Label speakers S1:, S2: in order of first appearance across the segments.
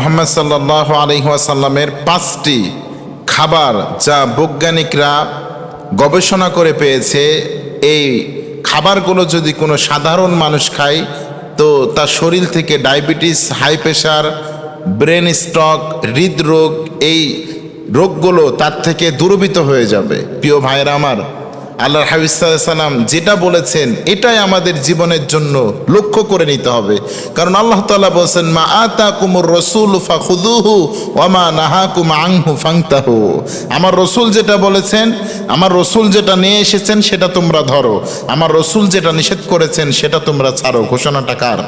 S1: মোহাম্মদ সাল্লাহ আলহিহাসাল্লামের পাঁচটি খাবার যা বৈজ্ঞানিকরা গবেষণা করে পেয়েছে, এই খাবারগুলো যদি কোনো সাধারণ মানুষ খায়, তো তার শরীর থেকে diabetes, high pressure brain stroke, হৃদরোগ, এই রোগগুলো তার থেকে দূরবিত হয়ে যাবে। প্রিয় ভাইয়েরা আমার আল্লাহ হাবিসাল্লাম যেটা বলেছেন, এটাই আমাদের জীবনের জন্য লক্ষ্য করে নিতে হবে। কারণ আল্লাহ তালা বলছেন, মা আতা কুমুর রসুল ফাখুদুহু ওমা নাহা কুম আংহু ফাংতাহু আমার রসুল যেটা বলেছেন, আমার রসুল যেটা নিয়ে এসেছেন, সেটা তোমরা ধরো। আমার রসুল যেটা নিষেধ করেছেন, সেটা তোমরা ছাড়ো। ঘোষণাটা কার?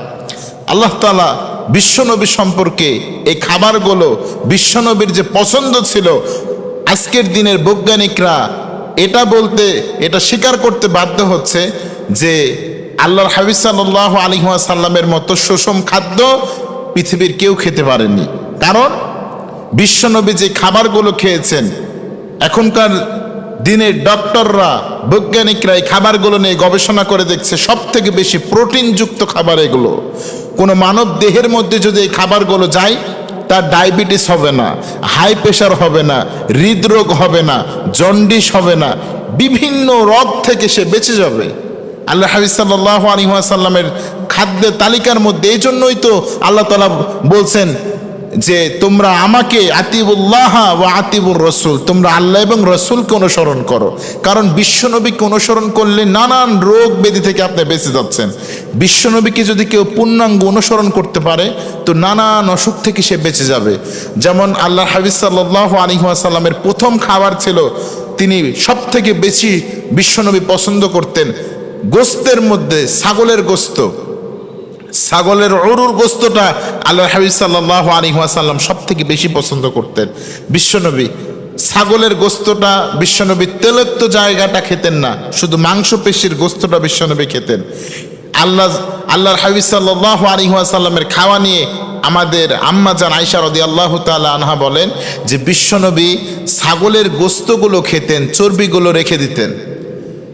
S1: আল্লাহ তালা বিশ্বনবী সম্পর্কে এই খাবারগুলো বিশ্বনবীর যে পছন্দ ছিল, আজকের দিনের বৈজ্ঞানিকরা এটা বলতে, এটা স্বীকার করতে বাধ্য হচ্ছে যে আল্লাহর হাবিজ সাল্লাহ আলিহাসাল্লামের মতো সুষম খাদ্য পৃথিবীর কেউ খেতে পারেনি কারণ বিশ্বনবী যে খাবারগুলো খেয়েছেন, এখনকার দিনের ডক্টররা, বৈজ্ঞানিকরা এই খাবারগুলো নিয়ে গবেষণা করে দেখছে সব থেকে বেশি প্রোটিনযুক্ত খাবার এগুলো। কোনো মানব দেহের মধ্যে যদি এই খাবারগুলো যায় তার ডায়াবেটিস হবে না, হাই প্রেশার হবে না, হৃদরোগ হবে না, জন্ডিস হবে না, বিভিন্ন রোগ থেকে সে বেঁচে যাবে। আল্লাহ হাবিজ সাল্লাহ আলিহাসাল্লামের খাদ্যের তালিকার মধ্যে, এই জন্যই তো আল্লাহ তালা বলছেন যে তোমরা আমাকে আতিবুল্লাহ ও আতিবুর রসুল, তোমরা আল্লাহ এবং রসুলকে অনুসরণ করো। কারণ বিশ্বনবীকে অনুসরণ করলে নানান রোগ ব্যাধি থেকে আপনি বেঁচে যাচ্ছেন। বিশ্বনবীকে যদি কেউ পূর্ণাঙ্গ অনুসরণ করতে পারে, তো নানান অসুখ থেকে সে বেঁচে যাবে। যেমন আল্লাহ হাবিজ সাল্লাহ আলিহাসাল্লামের প্রথম খাবার ছিল, তিনি সব থেকে বেশি বিশ্বনবী পছন্দ করতেন গোস্তের মধ্যে ছাগলের গোস্ত। ছাগলের অরুর গোস্তটা আল্লাহ হাবিব সাল্লাহ আলিহাসাল্লাম সব থেকে বেশি পছন্দ করতেন। বিশ্বনবী, ছাগলের গোস্তটা বিশ্বনবী তেলত্ব জায়গাটা খেতেন না, শুধু মাংস পেশির গোস্তটা বিশ্বনবী খেতেন। আল্লাহ, আল্লাহর হাবিব সাল্লাহ আলিহাসাল্লামের খাওয়া নিয়ে আমাদের আম্মা জান আইসা রদি আল্লাহ তালা আনহা বলেন যে, বিশ্বনবী ছাগলের গোস্তগুলো খেতেন, চর্বিগুলো রেখে দিতেন।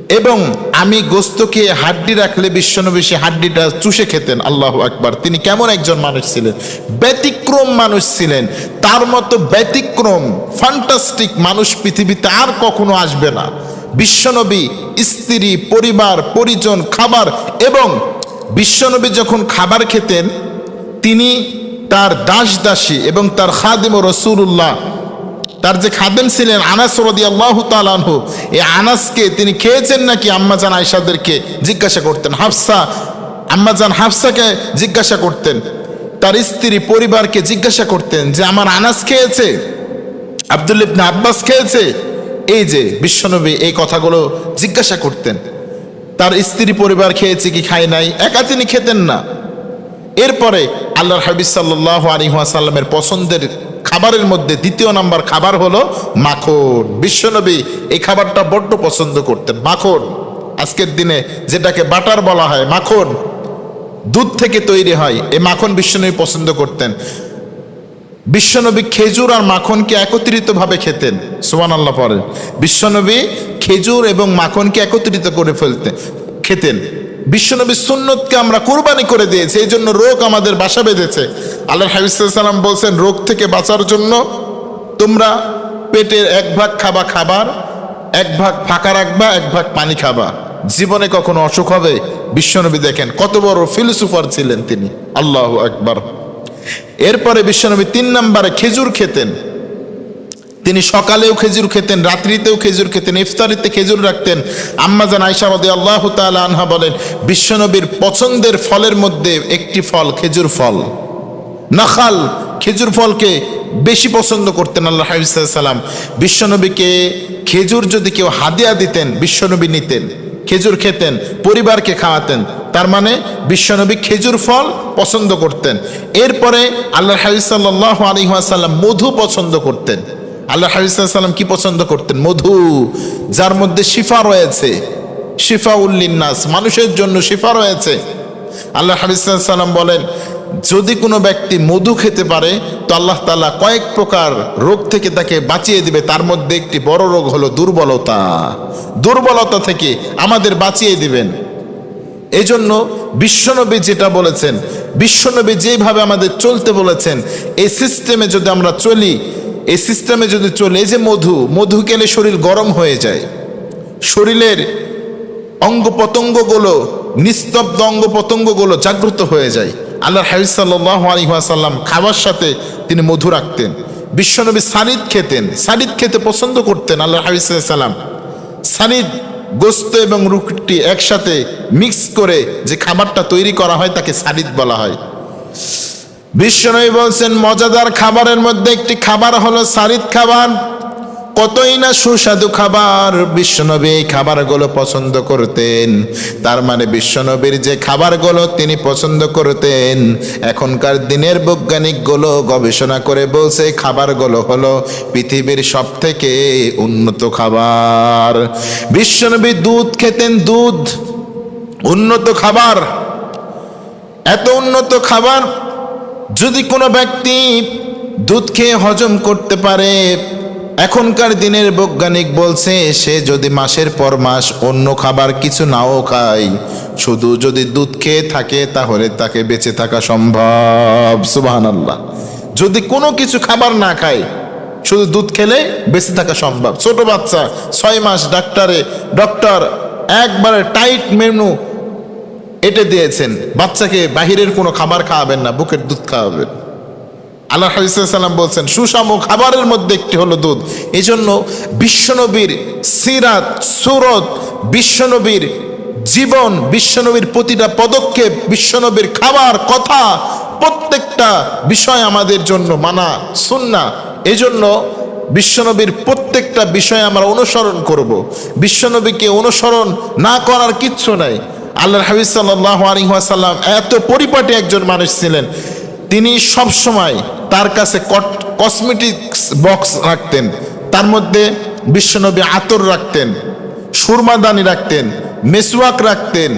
S1: এবং আমি গোস্তকে হাড্ডি রাখলে বিশ্বনবী সে হাড্ডিটা চুষে খেতেন, আল্লাহ আকবার। তিনি কেমন একজন মানুষ ছিলেন? ব্যতিক্রম মানুষ ছিলেন। তার মতো ব্যতিক্রম ফান্টাস্টিক মানুষ পৃথিবীতে আর কখনো আসবে না। বিশ্বনবী স্ত্রী, পরিবার, পরিজন, খাবার এবং বিশ্বনবী যখন খাবার খেতেন, তিনি তার দাস দাসী এবং তার খাদিম রসুল্লাহ তার যে খাদেম ছিলেন আনাস রদি আল্লাহ তালানহু এই আনাসকে তিনি খেয়েছেন নাকি আম্মাজান আয়সাদেরকে জিজ্ঞাসা করতেন? হাফসা আম্মাজান হাফসাকে জিজ্ঞাসা করতেন। তার স্ত্রী পরিবারকে জিজ্ঞাসা করতেন যে, আমার আনাস খেয়েছে? আব্দুল ইবনে আব্বাস খেয়েছে? এই যে বিশ্বনবী এই কথাগুলো জিজ্ঞাসা করতেন। তার স্ত্রী পরিবার খেয়েছে কি খায় নাই? একা তিনি খেতেন না। এরপরে আল্লাহর হাবিজ সাল্লাহ আলিহাসাল্লামের পছন্দের খাবারের মধ্যে দ্বিতীয় নাম্বার খাবার হলো মাখন। বিশ্বনবী এই খাবারটা বড্ড পছন্দ করতেন। মাখন, আজকের দিনে যেটাকে বাটার বলা হয়, মাখন দুধ থেকে তৈরি হয়, এই মাখন বিশ্বনবী পছন্দ করতেন। বিশ্বনবী খেজুর আর মাখনকে একত্রিতভাবে খেতেন সুমান আল্লাহ পরে বিশ্বনবী খেজুর এবং মাখনকে একত্রিত করে ফেলতেন, খেতেন। বিশ্বনবী সুন্নতকে আমরা কোরবানি করে দিয়েছি, এই জন্য রোগ আমাদের বাসা বেঁধেছে। আল্লাহ হাবিসাল্লাম বলছেন, রোগ থেকে বাঁচার জন্য তোমরা পেটের এক ভাগ খাবা খাবার, এক ভাগ ফাঁকা রাখবা, এক ভাগ পানি খাবা। জীবনে কখনো অসুখ হবে? বিশ্বনবী দেখেন, কত বড় ফিলোসুফার ছিলেন তিনি। আল্লাহ একবার এরপরে বিশ্বনবী তিন নম্বরে খেজুর খেতেন। তিনি সকালেও খেজুর খেতেন, রাত্রিতেও খেজুর খেতেন, ইফতারিতে খেজুর রাখতেন। আম্মাজান আয়সা রদি আল্লাহ তালা আনহা বলেন, বিশ্বনবীর পছন্দের ফলের মধ্যে একটি ফল খেজুর ফল। নাখাল, খেজুর ফলকে বেশি পছন্দ করতেন আল্লাহ হাবিসাল্লাম বিশ্বনবীকে খেজুর যদি কেউ হাদিয়া দিতেন, বিশ্বনবী নিতেন, খেজুর খেতেন, পরিবারকে খাওয়াতেন, তার মানে বিশ্বনবী খেজুর ফল পছন্দ করতেন। এরপরে আল্লাহ হাবিসাল্লাহ আলিহাসাল্লাম মধু পছন্দ করতেন। আল্লাহ হাবিসাল্লাম কি পছন্দ করতেন? মধু, যার মধ্যে শিফা রয়েছে। শিফা উল্লিন্নাস মানুষের জন্য শিফা রয়েছে। আল্লাহ হাবিসাল্লাম বলেন, যদি কোনো ব্যক্তি মধু খেতে পারে, তো আল্লাহ তালা কয়েক প্রকার রোগ থেকে তাকে বাঁচিয়ে দিবে। তার মধ্যে একটি বড় রোগ হলো দুর্বলতা। দুর্বলতা থেকে আমাদের বাঁচিয়ে দিবেন। এই জন্য বিশ্বনবী যেটা বলেছেন, বিশ্বনবী যেভাবে আমাদের চলতে বলেছেন, এই সিস্টেমে যদি আমরা চলি এই সিস্টেমে যদি চলে যে মধু মধু খেলে শরীর গরম হয়ে যায়। শরীরের অঙ্গ প্রত্যঙ্গগুলো নিস্তব্ধ অঙ্গ প্রত্যঙ্গগুলো জাগ্রত হয়ে যায়। আল্লাহ হাবিজ সাল্লাহ আলহিহাসাল্লাম খাবার সাথে তিনি মধু রাখতেন। বিশ্বনবী সানিদ খেতেন। সানিদ খেতে পছন্দ করতেন আল্লাহ হাবিজ সাল্লাম সানিদ গোস্ত এবং রুটি একসাথে মিক্স করে যে খাবারটা তৈরি করা হয়, তাকে সানিদ বলা হয়। বিশ্বনবী বলছেন, মজাদার খাবারের মধ্যে একটি খাবার হলো সারিদ খাবার। কতই না সুস্বাদু খাবার বিশ্বনবী এই খাবারগুলো পছন্দ করতেন। তার মানে বিশ্বনবীর যে খাবারগুলো তিনি পছন্দ করতেন, এখনকার দিনের বৈজ্ঞানিকগুলো গবেষণা করে বলছে খাবারগুলো হলো পৃথিবীর সব থেকে উন্নত খাবার। বিশ্বনবী দুধ খেতেন, দুধ উন্নত খাবার। এত উন্নত খাবার যদি কোনো ব্যক্তি দুধ খেয়ে হজম করতে পারে, এখনকার দিনের বৈজ্ঞানিক বলছে, সে যদি মাসের পর মাস অন্য খাবার কিছু নাও খায়, শুধু যদি দুধ খেয়ে থাকে, তাহলে তাকে বেঁচে থাকা সম্ভব। সুবাহান আল্লাহ যদি কোনো কিছু খাবার না খায়, শুধু দুধ খেলে বেঁচে থাকা সম্ভব। ছোট বাচ্চা, ছয় মাস ডাক্তারে, ডক্টর, একবারে টাইট মেনু এটে দিয়েছেন। বাচ্চাকে বাহিরের কোনো খাবার খাওয়াবেন না, বুকের দুধ খাওয়াবেন। আল্লাহ হাবিসাল্লাম বলছেন, সুষম খাবারের মধ্যে একটি হলো দুধ। এই জন্য বিশ্বনবীর সিরাত, সুরত, বিশ্বনবীর জীবন, বিশ্বনবীর প্রতিটা পদক্ষেপ, বিশ্বনবীর খাবার, কথা, প্রত্যেকটা বিষয় আমাদের জন্য মানা সুন্না এজন্য বিশ্বনবীর প্রত্যেকটা বিষয় আমরা অনুসরণ করব। বিশ্বনবীকে অনুসরণ না করার কিচ্ছু নাই। আল্লাহ হাবিজ সাল্লাহ আলিহাসাল্লাম এত পরিপাটি একজন মানুষ ছিলেন। তিনি সব সময় তার কাছে কসমেটিক্স বক্স রাখতেন। তার মধ্যে বিশ্বনবী আতর রাখতেন সুরমাদানি রাখতেন, মেসওয়াক রাখতেন,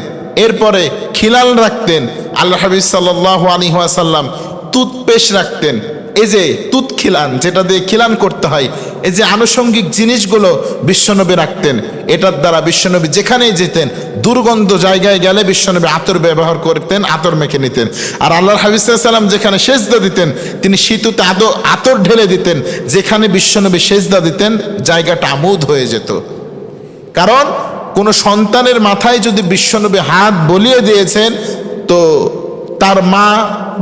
S1: এরপরে খিলাল রাখতেন। আল্লাহ হাবিজ সাল্লাহ আলিহাসাল্লাম টুথপেস্ট রাখতেন। এই যে তুত খিলান, যেটা দিয়ে খিলান করতে হয়, এই যে আনুষঙ্গিক জিনিসগুলো বিশ্বনবী রাখতেন, এটার দ্বারা বিশ্বনবী যেখানেই যেতেন, দুর্গন্ধ জায়গায় গেলে বিশ্বনবী আতর ব্যবহার করতেন, আতর মেখে নিতেন। আর আল্লাহ হাবিসাল্লাম যেখানে সেজদা দিতেন, তিনি শীতুতে আদো, আতর ঢেলে দিতেন। যেখানে বিশ্বনবী সেজদা দিতেন, জায়গাটা আমোদ হয়ে যেত। কারণ, কোনো সন্তানের মাথায় যদি বিশ্বনবী হাত বলিয়ে দিয়েছেন, তো তার মা,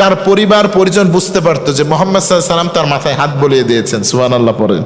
S1: তার পরিবার, পরিজন বুঝতে পারতো যে মোহাম্মদ সাল্লাম তার মাথায় হাত বলিয়ে দিয়েছেন সুহান আল্লাহ পড়েন।